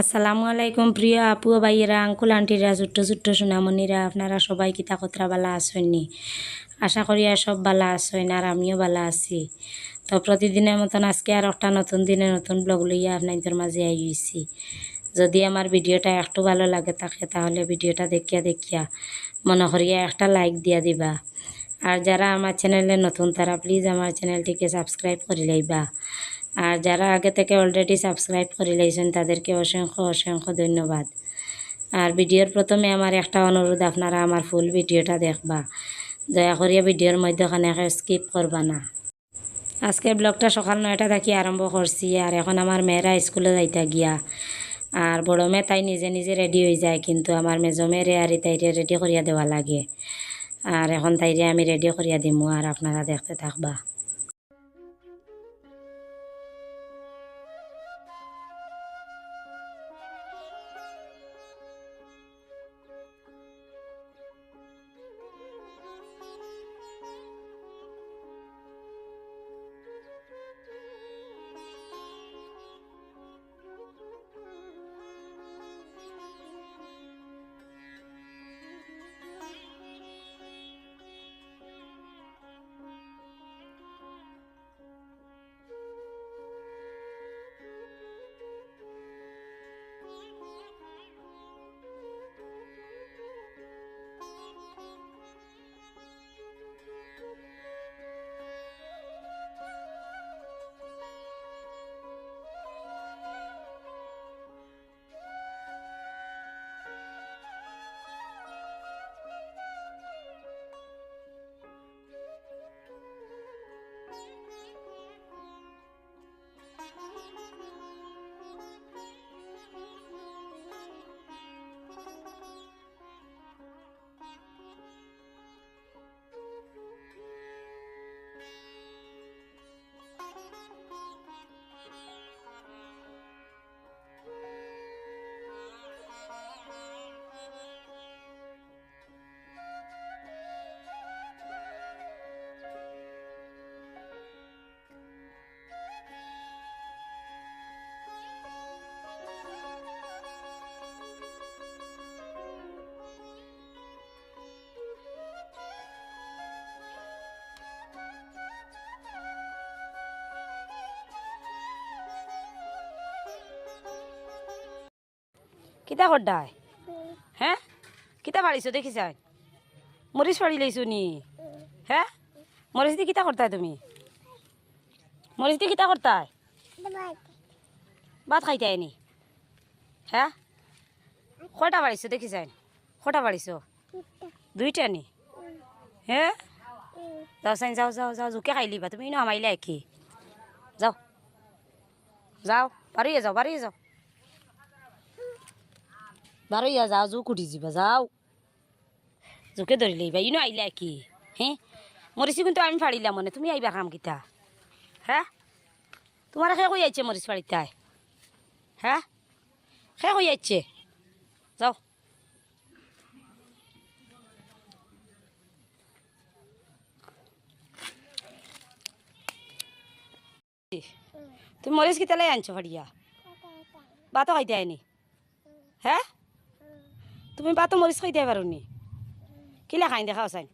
আসসালামু আলাইকুম প্রিয় আপু ভাইয়েরা, আঙ্কুল, আন্টিরা, ছোট্ট ছোট্ট সোনামণিরা, আপনারা সবাই কিতা কতরা বালা আসেননি আশা করি আর সব বালা আসেন আর আমিও বালা আছি। তো প্রতিদিনের মতন আজকে আর একটা নতুন দিনে নতুন ব্লগ লইয়া আপনাদের মাঝে আইছি। যদি আমার ভিডিওটা একটু ভালো লাগে থাকে, তাহলে ভিডিওটা দেখিয়া দেখিয়া মনে করিয়া একটা লাইক দিয়া দিবা। আর যারা আমার চ্যানেলে নতুন, তারা প্লিজ আমার চ্যানেলটিকে সাবস্ক্রাইব করে লইবা। আর যারা আগে থেকে অলরেডি সাবস্ক্রাইব করে লাইছেন, তাদেরকে অসংখ্য অসংখ্য ধন্যবাদ। আর ভিডিওর প্রথমে আমার একটা অনুরোধ, আপনারা আমার ফুল ভিডিওটা দেখবা। দয়া করিয়া ভিডিওর মধ্যখানে স্কিপ করবা না। আজকের ব্লগটা সকাল নয়টা থাকি আরম্ভ করছি, আর এখন আমার মেয়েরা স্কুলে যাইতা গিয়া। আর বড় মেয়ে তাই নিজে নিজে রেডি হয়ে যায়, কিন্তু আমার মেজো মেয়েরে আর তাইরে রেডি করিয়া দেওয়া লাগে। আর এখন তাইরে আমি রেডি করিয়া দিমু, আর আপনারা দেখতে থাকবা। কিতা করডায় হ্যাঁ কিতা পারিছো দেখিছ মরিচ পাৰি লৈছো নি? হে? মরিচ দি কিতা করতাই তুমি? মরিচ দি কিতা করতাই ভাত খাইতাই নি? হ্যাঁ কয়টা বাড়িছো দেখিছ কটা বাড়িছো দুইটা নি? হে? যাও চাই, যাও যাও যাও, জোকে খাই লিবা। তুমি ন আমাইলে কি? যাও। যাও বাড়িয়ে যাও বাড়িয়ে যাও। বারইয়া যাও জোক উঠি যাবা যাও জোকে ধরি লইবা ইনো আইলা কি হ্যাঁ মরিছি কিন্তু আমি ফাড়িলাম মনে তুমি আইবা কাম কিতা হ্যাঁ তোমার খে কই আইছে মরিচ ফাড়িতাই হ্যাঁ খে কই আইছে যাও তুমি মরিচ কিতালাই আনছো ফাড়িয়া বাতো খাইতে আইনি হ্যাঁ তুমি বাতো মরিচ খাইতে পারো নি কিলা খাই দেখাও চাই।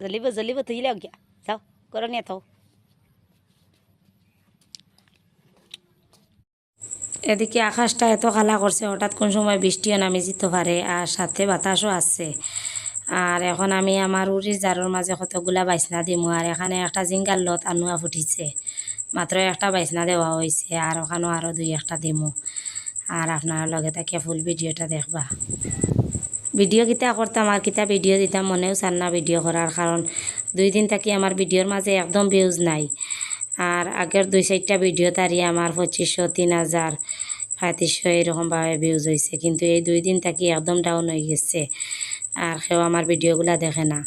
জ্বলিব জ্বলিব তুই লগ গিয়া। যাও করো নিয়ে থাও। এদিকে আকাশটা এত খালা করছে হঠাৎ কোন সময় বৃষ্টিও নামে যেতে পারে আর সাথে বাতাসও আছে। আর এখন আমি আমার উড়ির জারোর মাঝে কতগুলা বাইসনা দিমু আর এখানে একটা জিঙ্গার লত আনুয়া ফুটিছে। মাত্র একটা বাইসনা দেওয়া হয়েছে আর ওখানেও আরও দুই একটা দিমু। আর আপনার লগে তাকে ফুল ভিডিওটা দেখবা। ভিডিও কিতা করতাম আর কিতা ভিডিও দিতাম, মনেও চান না ভিডিও করার কারণ দুই দিন থাকি আমার ভিডিওর মাঝে একদম ভিউজ নাই। আর আগের দুই চারটা ভিডিও তারি আমার পঁচিশশো তিন হাজার পঁয়ত্রিশশো এরকমভাবে ভিউজ হয়েছে কিন্তু এই দুই দিন থাকি একদম ডাউন হয়ে গেছে। আর কেউ আমার ভিডিওগুলা দেখে না।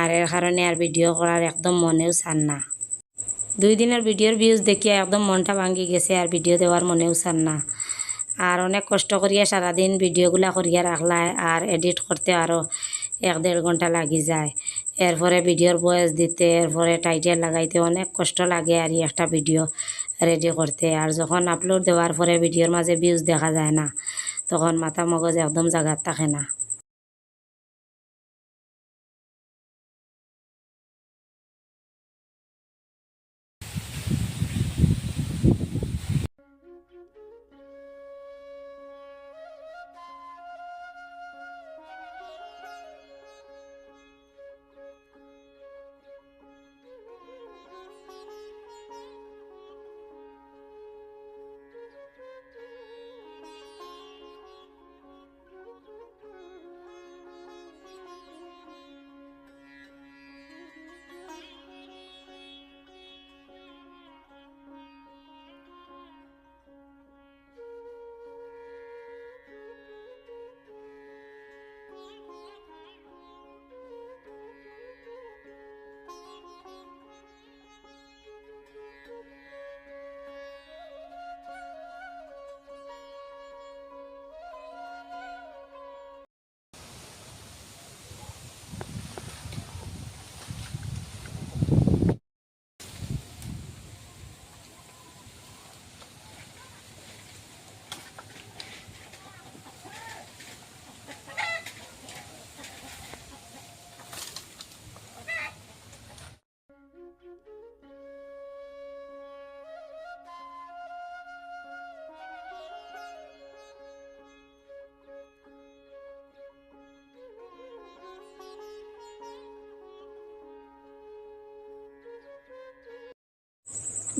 আর এর কারণে আর ভিডিও করার একদম মনেও চান না। দুই দিনের ভিডিওর ভিউজ দেখিয়া একদম মনটা ভাঙ্গি গেছে আর ভিডিও দেওয়ার মনেও চান না। আর অনেক কষ্ট করিয়া সারাদিন ভিডিওগুলা করিয়া রাখলায় আর এডিট করতে আরও এক দেড় ঘণ্টা লাগি যায়। এরপরে ভিডিওর বয়স দিতে, এরপরে টাইটেল লাগাইতে অনেক কষ্ট লাগে আর একটা ভিডিও রেডি করতে। আর যখন আপলোড দেওয়ার পরে ভিডিওর মাঝে ভিউজ দেখা যায় না, তখন মাথা মগজ একদম জাগার থাকে না।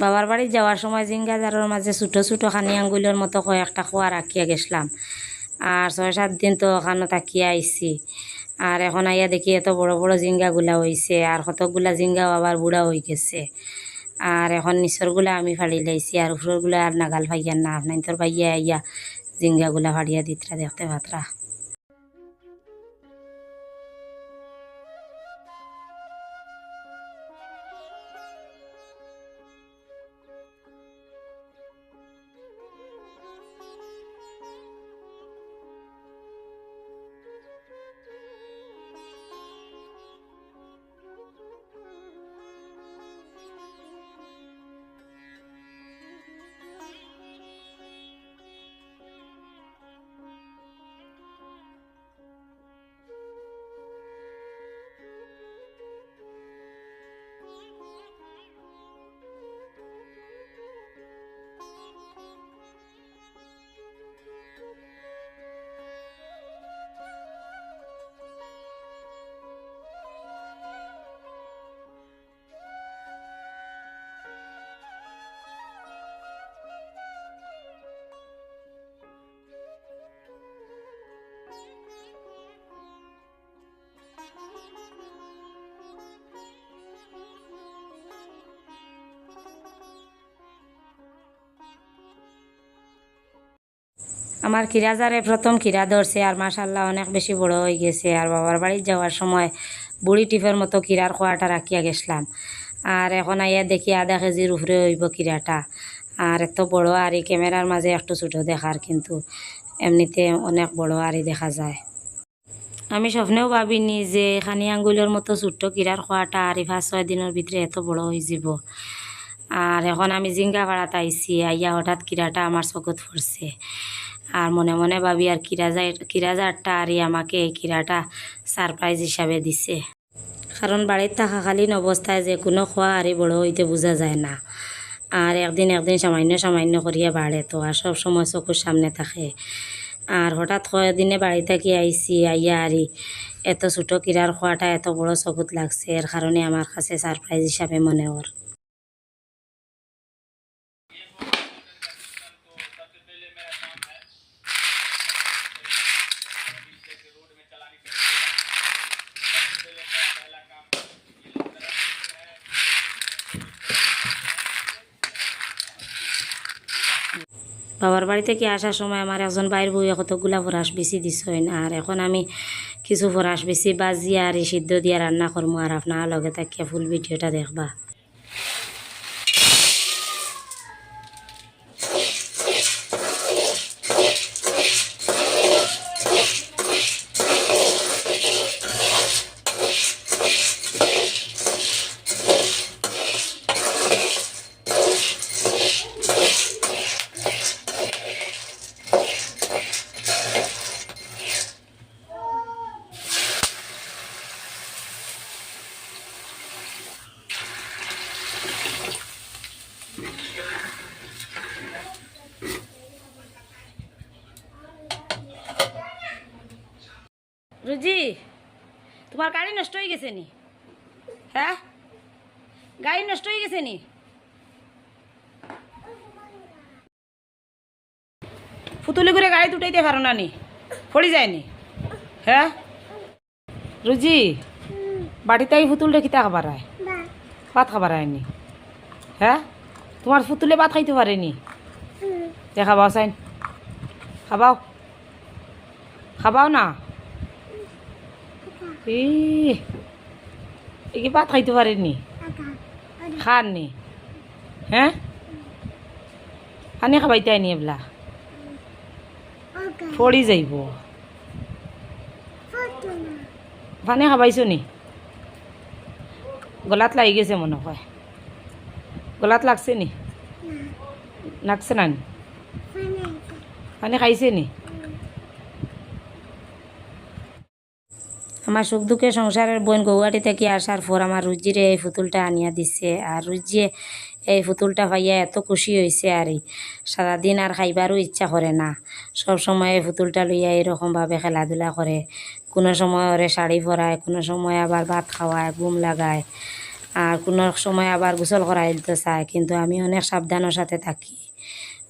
বাবার বাড়ি যাওয়ার সময় জিঙ্গাজারের মাঝে ছোটো ছোটো খানি আঙ্গুলের মতো কয়েকটা খোয়া রাখিয়া গেছিলাম। আর ছয় সাত দিন তো ওখানে তাকিয়া আইছি। আর এখন আইয়া দেখি এত বড় বড় জিঙ্গাগুলা হইছে, আর কতগুলা জিঙ্গাও আবার বুড়া হয়ে গেছে। আর এখন নিচরগুলা আমি ফাড়ি লাইছি, আর উপরগুলা আর নাগাল ভাইয়ার না আপনার ভাইয়া আইয়া জিঙ্গাগুলা ফাড়িয়া দিতরা দেখতে পাত্রা। আমার খিরাজারে প্রথম খিরা ধরছে আর মাশাল্লাহ অনেক বেশি বড় হয়ে গেছে। আর বাবার বাড়ি যাওয়ার সময় বুড়ি টিপের মতো কিরার খোয়াটা রাখিয়া গেছিলাম। আর এখন আইয়া দেখি আধা কেজির উপরে হইব কিরাটা আর এত বড় আর ক্যামেরার মাঝে একটু ছোটো দেখার কিন্তু এমনিতে অনেক বড় আরই দেখা যায়। আমি স্বপ্নেও ভাবিনি যে খানি আঙ্গুলের মতো ছোট্ট কিরার খোয়াটা আর পাঁচ, ছয় দিনের ভিতরে এত বড় হয়ে যাব। আর এখন আমি জিঙ্গা ভাড়াতে আইছি, আইয়া হঠাৎ কিরাটা আমার চকুত পড়ছে। আর মনে মনে ভাবি, আর কিরাজা কিরাজারটা আরই আমাকে এই কিরাটা সারপ্রাইজ হিসাবে দিছে। কারণ বাড়ির থাকাকালীন অবস্থায় যে কোনো খোয়া আরই বড় হইতে বোঝা যায় না। আর একদিন একদিন সামান্য সামান্য করিয়া বাড়ে তো, আর সব সময় চকুর সামনে থাকে। আর হঠাৎ কয়েকদিনে বাড়ি থেকে আইসি আইয়া আরি এত ছোটো কিরার খোয়াটা এত বড় চকুত লাগছে এর কারণে আমার কাছে সারপ্রাইজ হিসাবে মনে ওর বাবার বাড়ি থেকে আসার সময় আমার একজন বাইর বউয়ে কতগুলা ফরাস বেশি দিছেন আর এখন আমি কিছু ফরাস বেশি বাজিয়া আর সিদ্ধ দিয়া রান্না করব আর আপনার লগে থাকিয়া ফুল ভিডিওটা দেখবা রুজি তোমার গাড়ি নষ্ট হয়ে গেছে নি হ্যাঁ গাড়ি নষ্ট হয়ে গেছে নি? ফুতুলি করে গাড়ি দুটাইতে পারো না নি? পড়ে যায়নি হ্যাঁ? রুজি বাড়িতে এই ফুতুল রেখিতে খাবার আয় ভাত খাবার আয়নি হ্যাঁ? তোমার ফুতুলে ভাত খাইতে পারেনি তে খাবাও সাইন। খাবাও? খাবাও না? ই, এ কি ভাত খাইতে পারেনি খান নি হ্যাঁ পানি খাবাইতে আইনি এবলা? পড়ি যাইব। পানি খাবাইছো নি? গলাত লাগি গেছে মনে হয়। গলাত লাগছে নি? লাগছে না পানি খাইছে নি? আমার সুখ দুঃখে সংসারের বোন গৌহাটি থেকে আসার পর আমার রুজিরে এই পুতুলটা আনিয়া দিছে। আর রুজিয়ে এই পুতুলটা পাইয়া এত খুশি হয়েছে আর, সারাদিন আর খাইবারও ইচ্ছা করে না। সব সময় এই পুতুলটা লইয়া এরকমভাবে খেলাধুলা করে। কোনো সময় ওরে শাড়ি পরায়, কোনো সময় আবার ভাত খাওয়ায়, ঘুম লাগায়। আর কোনো সময় আবার গোসল করাই দিতে চায়। কিন্তু আমি অনেক সাবধানের সাথে থাকি।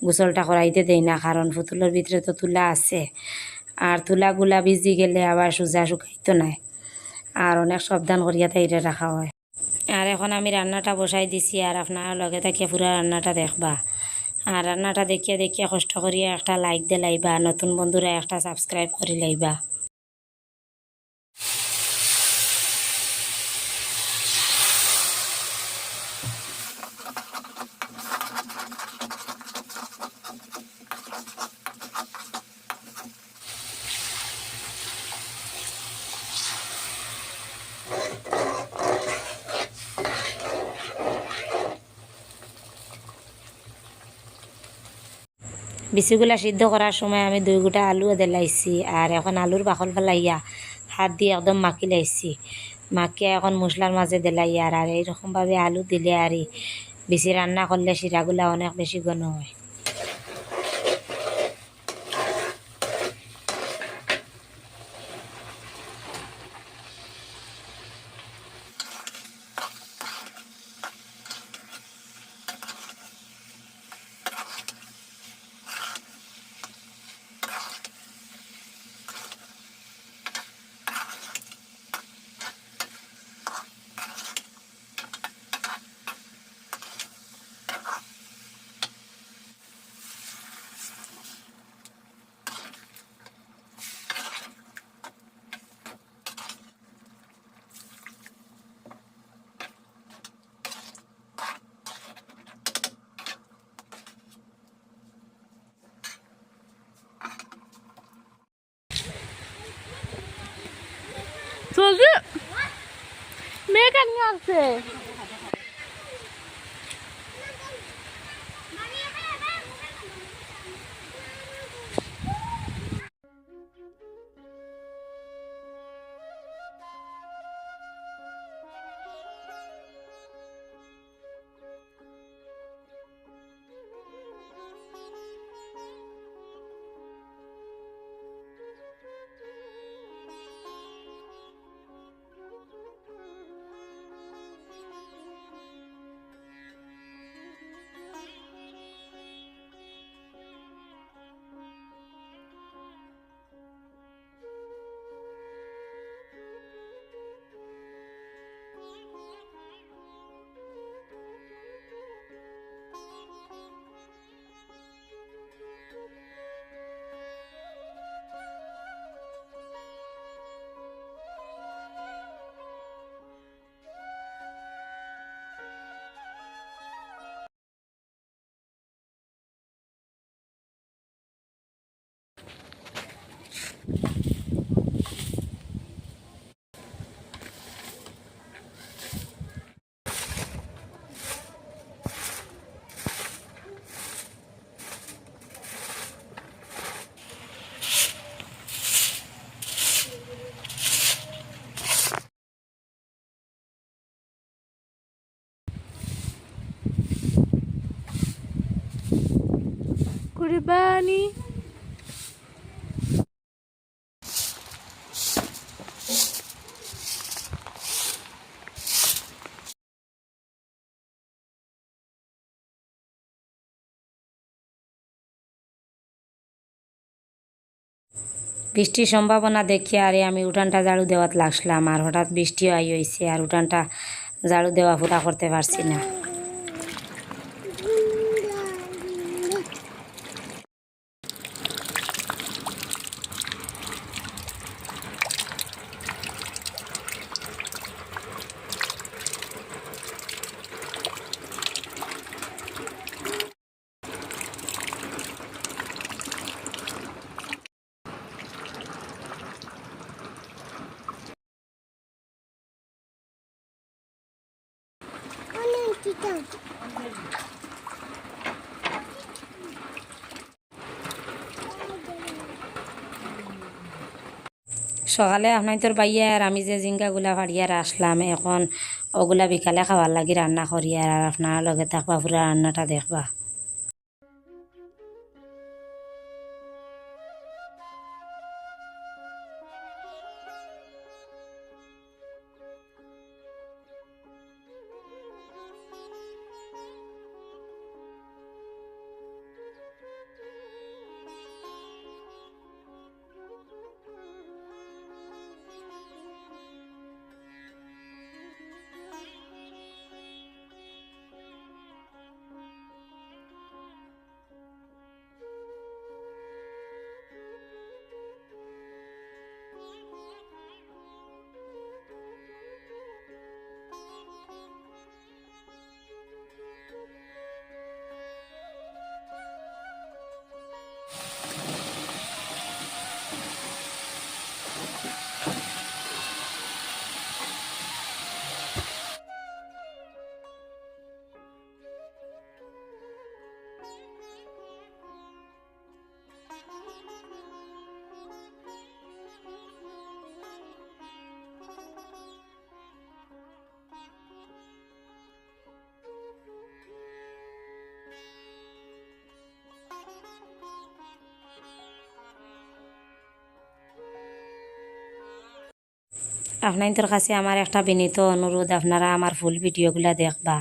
গোসলটা করাইতে দেই না, কারণ পুতুলের ভিতরে তো তুলা আছে। আর তুলাগুলা ভিজি গেলে আবার সোজা শুকাইতো নাই আর অনেক সাবধান করিয়া তাই রাখা হয়। আর এখন আমি রান্নাটা বসাই দিছি আর আপনার লগে থাকিয়ে পুরা রান্নাটা দেখবা। আর রান্নাটা দেখিয়া দেখিয়া কষ্ট করিয়া একটা লাইক দিয়ে লাইবা, নতুন বন্ধুরা একটা সাবস্ক্রাইব করে লাইবা। বিচিগুলা সিদ্ধ করার সময় আমি দুই গোটা আলু দেলাইছি আর এখন আলুর বাকল ফেলাইয়া হাত দিয়ে একদম মাকি লাইছি। মাখিয়া এখন মশলার মাঝে দেলাইয়া আর এইরকমভাবে আলু দিলে আর বেশি রান্না করলে শিরাগুলা অনেক বেশি গণ হয়। মেয়েকে everybody. বৃষ্টির সম্ভাবনা দেখি আরে আমি উঠানটা ঝাড়ু দেওয়াত লাগলাম আর হঠাৎ বৃষ্টিও আই হয়েছে আর উঠানটা ঝাড়ু দেওয়া ফুটা করতে পারছি না সকালে আপনার তোর বাইয়া আর আমি যে জিঙ্গাগুলা ফাড়িয়ার আসলাম, এখন ওগুলা বিকালে খাওয়ার লাগি রান্না করি আর আপনার লগে থাকবা, পুরা রান্নাটা দেখবা। আপনাদের কাছে আমার একটা বিনীত অনুরোধ, আপনারা আমার ফুল ভিডিওগুলা দেখবা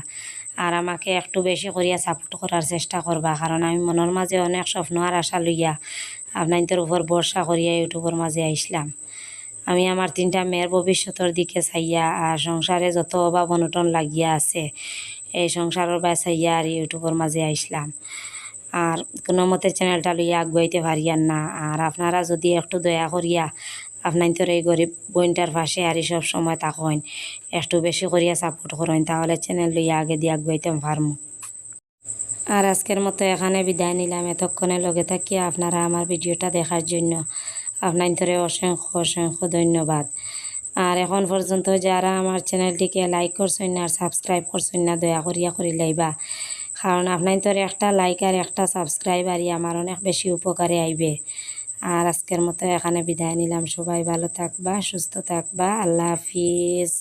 আর আমাকে একটু বেশি করিয়া সাপোর্ট করার চেষ্টা করবা, কারণ আমি মনের মাঝে অনেক স্বপ্ন আর আশা লইয়া আপনাদের উপর ভরসা করিয়া ইউটিউবের মাঝে আইসলাম। আমি আমার তিনটা মেয়ের ভবিষ্যতের দিকে চাইয়া আর সংসারে যত অভাব অনটন লাগিয়া আছে, এই সংসারের বা চাইয়া আর ইউটিউবের মাঝে আইসলাম। আর কোনো মতে চ্যানেলটা লইয়া আগুয়াইতে পারিয়ান না। আর আপনারা যদি একটু দয়া করিয়া আপনার তোর এই গরিব বোনটার পাশে আর সব সময় থাকেন একটু বেশি করিয়া সাপোর্ট করেন তাহলে চ্যানেল লইয়া আগে দিয়ে আগুয়াইতে পারমু আর আজকের মতো এখানে বিদায় নিলাম। এতক্ষণে লগে থাকিয়া আপনারা আমার ভিডিওটা দেখার জন্য আপনার ধরে অসংখ্য অসংখ্য ধন্যবাদ। আর এখন পর্যন্ত যারা আমার চ্যানেলটিকে লাইক করছেন না আর সাবস্ক্রাইব করছেন না, দয়া করিয়া করি লাইবা। কারণ আপনার তোর একটা লাইক আর একটা সাবস্ক্রাইবারই আমার অনেক বেশি উপকারে আইবে আর আজকের মতো এখানে বিদায় নিলাম। সবাই ভালো থাকবা সুস্থ থাকবা। আল্লাহ হাফিজ।